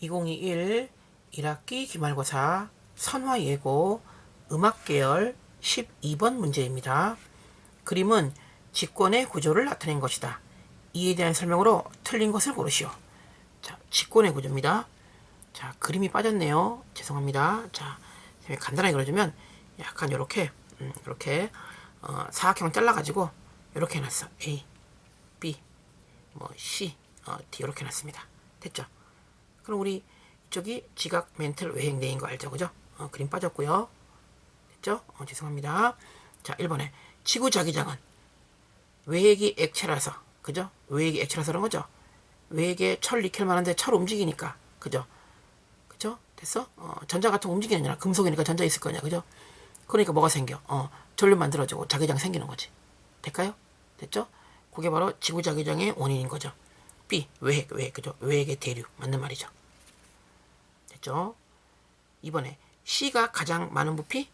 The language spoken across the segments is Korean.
2021 1학기 기말고사 선화예고 음악계열 12번 문제입니다. 그림은 직권의 구조를 나타낸 것이다. 이에 대한 설명으로 틀린 것을 고르시오. 자, 직권의 구조입니다. 자, 그림이 빠졌네요. 죄송합니다. 자, 간단하게 그려주면 약간 이렇게 음, 이렇게 어, 사각형 잘라가지고 이렇게 해놨어. A, B, 뭐 C, 어, D 이렇게 해놨습니다. 됐죠? 그럼 우리 이쪽이 지각 멘틀 외행 내인 거 알죠? 그죠? 어, 그림 빠졌고요. 됐죠? 어, 죄송합니다. 자, 1번에 지구 자기장은 외액이 액체라서 그죠? 외액이 액체라서 그런 거죠? 외액에 철 니켈 많은데 철 움직이니까 그죠? 그죠? 됐어? 어, 전자 같은 거 움직이는 게 아니라 금속이니까 전자 있을 거냐 그죠? 그러니까 뭐가 생겨? 어, 전류 만들어지고 자기장 생기는 거지. 될까요? 됐죠? 그게 바로 지구 자기장의 원인인 거죠. B, 외핵, 외핵, 그죠? 외핵의 대류. 맞는 말이죠. 됐죠? 이번에 C가 가장 많은 부피?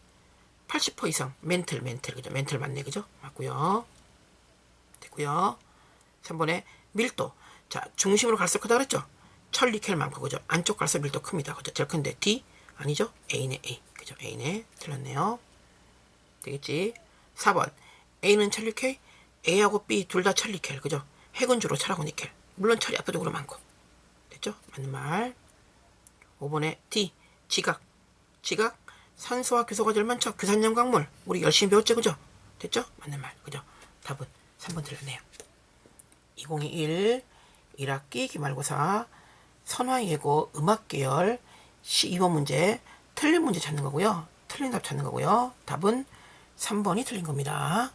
80% 이상. 멘틀, 멘틀, 그죠? 멘틀 맞네, 그죠? 맞고요 됐고요 3번에 밀도. 자, 중심으로 갈수록 크다 그랬죠? 철, 니켈 많고, 그죠? 안쪽 갈수록 밀도 큽니다. 그죠? 제일 큰데 D? 아니죠? A네, A. 그죠? A네. 틀렸네요. 되겠지? 4번. A는 철, 니켈, A하고 B 둘다 철, 니켈. 그죠? 핵은 주로 철하고 니켈. 물론 철이 압도적으로 많고. 됐죠? 맞는 말. 5번에 D. 지각. 지각. 산소와 규소가 많죠? 규산염 광물. 우리 열심히 배웠죠? 그죠? 됐죠? 맞는 말. 그죠? 답은 3번 틀렸네요. 2021 1학기 기말고사 선화예고 음악계열 12번 문제 틀린 문제 찾는 거고요. 틀린 답 찾는 거고요. 답은 3번이 틀린 겁니다.